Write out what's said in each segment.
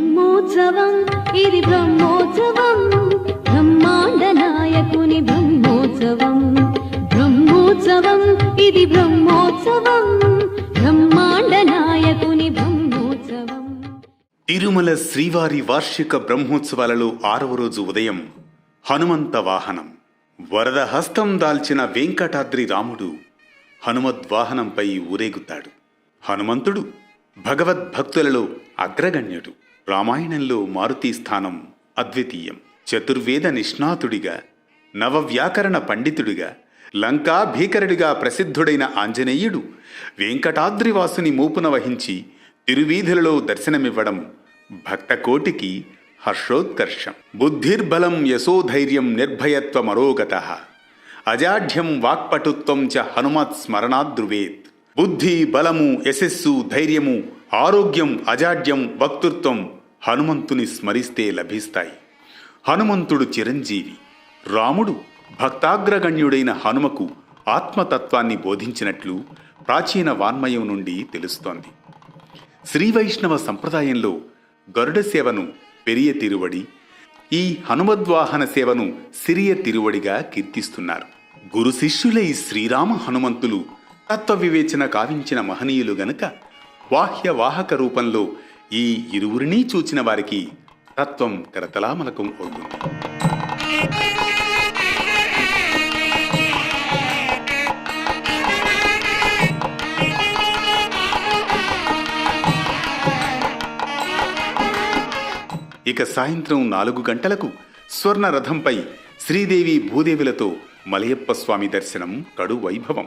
బ్రహ్మోత్సవం ఇది బ్రహ్మోత్సవం. బ్రహ్మాండ నాయకుని బ్రహ్మోత్సవం. బ్రహ్మోత్సవం ఇది బ్రహ్మోత్సవం. బ్రహ్మాండ నాయకుని బ్రహ్మోత్సవం. తిరుమల శ్రీవారి వార్షిక బ్రహ్మోత్సవాలలో ఆరవ రోజు ఉదయం హనుమంత వాహనం. వరద హస్తం దాల్చిన వెంకటాద్రి రాముడు హనుమద్వాహనంపై ఊరేగుతాడు. హనుమంతుడు భగవద్భక్తులలో అగ్రగణ్యుడు. రామాయణంలో మారుతి స్థానం అద్వితీయం. చతుర్వేద నిష్ణాతుడిగా నవవ్యాకరణ పండితుడిగా లంకా భీకరుడిగా ప్రసిద్ధుడైన ఆంజనేయుడు వెంకటాద్రివాసుని మూపున వహించి తిరువీధులలో దర్శనమివ్వడం భక్తకోటికి హర్షోత్కర్షం. బుద్ధిర్బలం యశోధైర్యం నిర్భయత్వమరోగత అజాఢ్యం వాక్పటుత్వం చ హనుమత్ స్మరణాద్రువేత్. బుద్ధి బలము యశస్సు ధైర్యము ఆరోగ్యం అజాడ్యం వక్తృత్వం హనుమంతుని స్మరిస్తే లభిస్తాయి. హనుమంతుడు చిరంజీవి. రాముడు భక్తాగ్రగణ్యుడైన హనుమకు ఆత్మతత్వాన్ని బోధించినట్లు ప్రాచీన వాన్మయం నుండి తెలుస్తోంది. శ్రీ వైష్ణవ సంప్రదాయంలో గరుడ సేవను పెరియ తిరువడి ఈ హనుమద్వాహన సేవను సిరియ తిరువడిగా కీర్తిస్తున్నారు. గురు శిష్యులై శ్రీరామ హనుమంతులు తత్వ వివేచన కావించిన మహనీయులు గనుక వాహ్యవాహక రూపంలో ఈ ఇరువురినీ చూచిన వారికి తత్వం కరతలామలకం అవుతుంది ఇక సాయంత్రం నాలుగు గంటలకు స్వర్ణ రథంపై శ్రీదేవి భూదేవులతో మలయప్ప స్వామి దర్శనం కడు వైభవం.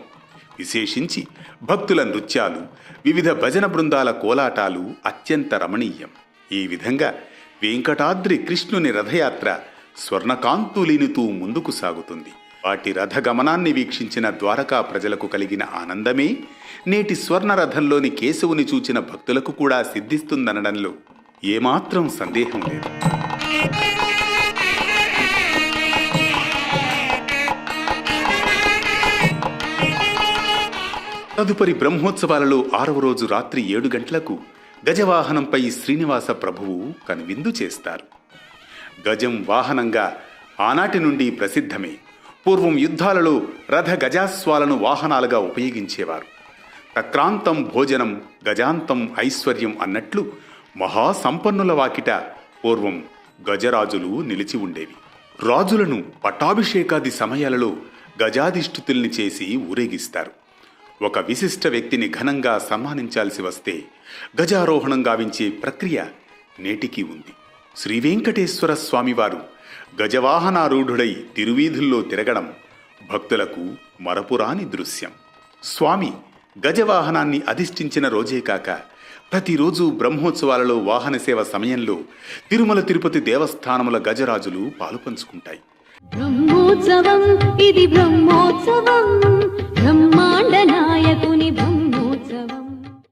విశేషించి భక్తుల నృత్యాలు వివిధ భజన బృందాల కోలాటాలు అత్యంత రమణీయం. ఈ విధంగా వెంకటాద్రి కృష్ణుని రథయాత్ర స్వర్ణకాంతులీనుతూ ముందుకు సాగుతుంది. వాటి రథ గమనాన్ని వీక్షించిన ద్వారకా ప్రజలకు కలిగిన ఆనందమే నేటి స్వర్ణ రథంలోని కేశవుని చూచిన భక్తులకు కూడా సిద్ధిస్తుందనడంలో ఏమాత్రం సందేహం లేదు. తదుపరి బ్రహ్మోత్సవాలలో ఆరవ రోజు రాత్రి ఏడు గంటలకు గజవాహనంపై శ్రీనివాస ప్రభువు కనువిందు చేస్తారు. గజం వాహనంగా ఆనాటి నుండి ప్రసిద్ధమే. పూర్వం యుద్ధాలలో రథ గజాస్వాలను వాహనాలుగా ఉపయోగించేవారు. తక్రాంతం భోజనం గజాంతం ఐశ్వర్యం అన్నట్లు మహాసంపన్నుల వాకిట పూర్వం గజరాజులు నిలిచి ఉండేవి. రాజులను పట్టాభిషేకాది సమయాలలో గజాధిష్ఠితుల్ని చేసి ఊరేగిస్తారు. ఒక విశిష్ట వ్యక్తిని ఘనంగా సన్మానించాల్సి వస్తే గజారోహణం గావించే ప్రక్రియ నేటికి ఉంది. శ్రీ వెంకటేశ్వర స్వామివారు గజవాహనారూఢుడై తిరువీధుల్లో తిరగడం భక్తులకు మరపురాని దృశ్యం. స్వామి గజవాహనాన్ని అధిష్ఠించిన రోజే కాక ప్రతిరోజు బ్రహ్మోత్సవాలలో వాహన సేవ సమయంలో తిరుమల తిరుపతి దేవస్థానముల గజరాజులు పాలుపంచుకుంటాయి బ్రహ్మోత్సవం ఇది బ్రహ్మోత్సవం.